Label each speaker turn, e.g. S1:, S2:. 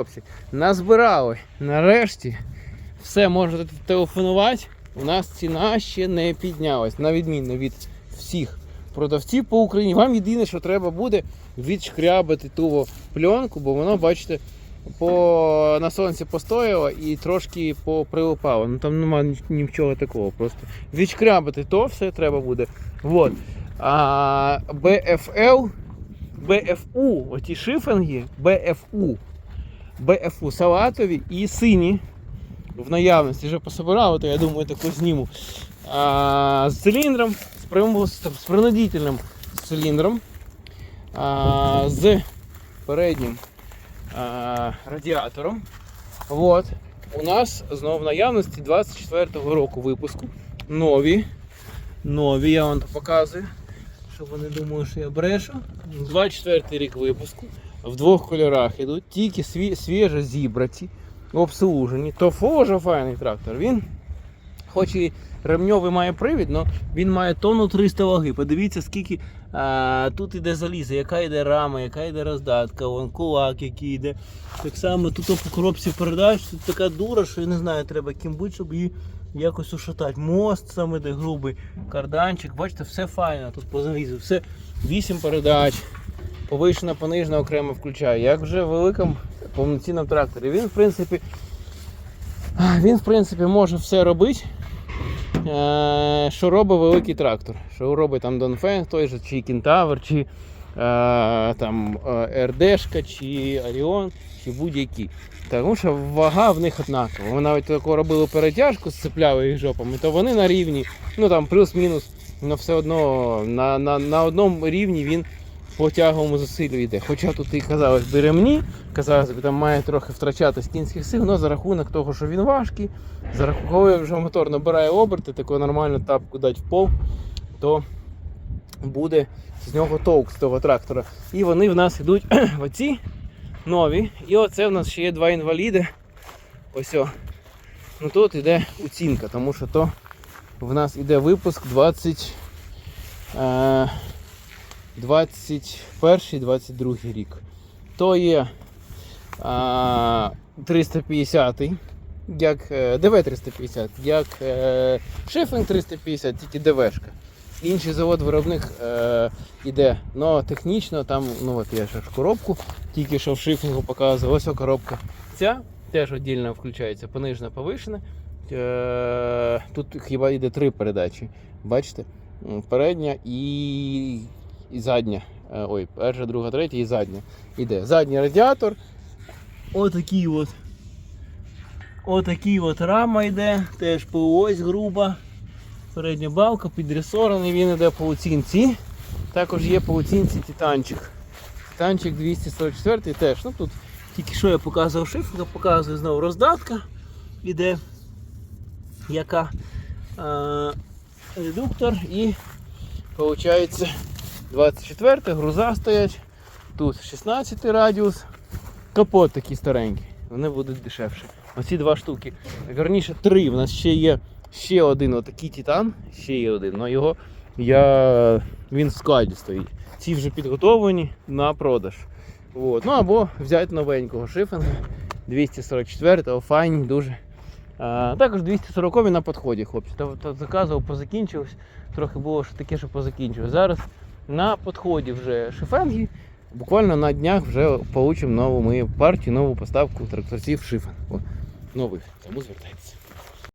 S1: Хлопці, назбирали. Нарешті все можете телефонувати. У нас ціна ще не піднялась, на відміну від всіх продавців по Україні. Вам єдине, що треба буде відшкрябати ту пленку, бо воно, бачите, по, на сонці постояло і трошки поприлипало. Ну там немає нічого такого. Просто відшкрябати то все треба буде. Вот. А BFL, BFU, оті шифинги, BFU. БФУ салатові і сині в наявності. Вже пособирали, то я думаю, таку зніму. А, з циліндром, з, примус- з принудительним циліндром, а, з переднім а, радіатором. От. У нас знову в наявності 24-го року випуску. Нові. Нові, я вам показую. Щоб вони думали, що я брешу. 24 рік випуску. В двох кольорах ідуть, тільки сві, свіжо зібраті, обслужені. То дуже файний трактор. Він, хоч і ремньовий має привід, але він має тонну 300 ваги. Подивіться, скільки а, тут іде залізо, яка йде рама, яка йде роздатка, вон кулак, який йде. Так само тут по коробці передач, тут така дура, що я не знаю, треба ким бути, щоб її якось ушатати. Мост саме де грубий, карданчик, бачите, все файно тут по залізу, все 8 передач повишена, понижена окремо включаю. Як вже в великому повноцінному тракторі. Він, в принципі, він, в принципі, може все робити, е, що робить великий трактор. Що робить там Донфен, той же, чи Кентавр, чи е, там е, РДшка, чи Оріон, чи будь-які. Тому що вага в них однакова. Ми навіть таку робили перетяжку, сцепляли їх жопами, то вони на рівні, ну там плюс-мінус, але все одно на, на, на одному рівні він по тяговому засиллю йде. Хоча тут і казалось би ремні, казалось би, там має трохи втрачати з кінських сил, але за рахунок того, що він важкий, за рахунок, коли вже мотор набирає оберти, таку нормальну тапку дати в пол, то буде з нього толк з того трактора. І вони в нас йдуть в оці нові. І оце в нас ще є два інваліди. Ось о. Ну тут іде оцінка, тому що то в нас іде випуск 20. Е, 21-22 рік. То є а, 350, як е, ДВ-350, як е, Шефінг 350, тільки ДВшка. Інший завод-виробник е, іде, але технічно там, ну от я ж коробку, тільки що в шифінгу показував, ось коробка. Ця теж віддільно включається, понижена, повишена. Е, тут хіба йде три передачі. Бачите? Передня і і задня. Е, Ой, перша, друга, третя і задня. Іде. Задній радіатор. Отакий от. Отакий от рама йде, теж по ось груба. Передня балка, підресований, він йде по оцінці. Також є по оцінці титанчик. Титанчик 244 теж. Ну тут тільки що я показував шифр, показую знову роздатка. Іде яка е, редуктор і виходить 24 груза стоять. Тут 16 радіус. Капот такий старенький. Вони будуть дешевше. Оці два штуки. Верніше три. У нас ще є ще один отакий титан. Ще є один. але його я... він в складі стоїть. Ці вже підготовлені на продаж. От. Ну або взяти новенького шифінга 244-го, файні, дуже. А, також 240 на підході, хлопці. Та, та заказував, позакінчилось. Трохи було що таке, що позакінчилось. Зараз на підході вже шифенги. Буквально на днях вже получимо нову ми партію, нову поставку тракторців шифен. О, нових. Тому звертайтеся.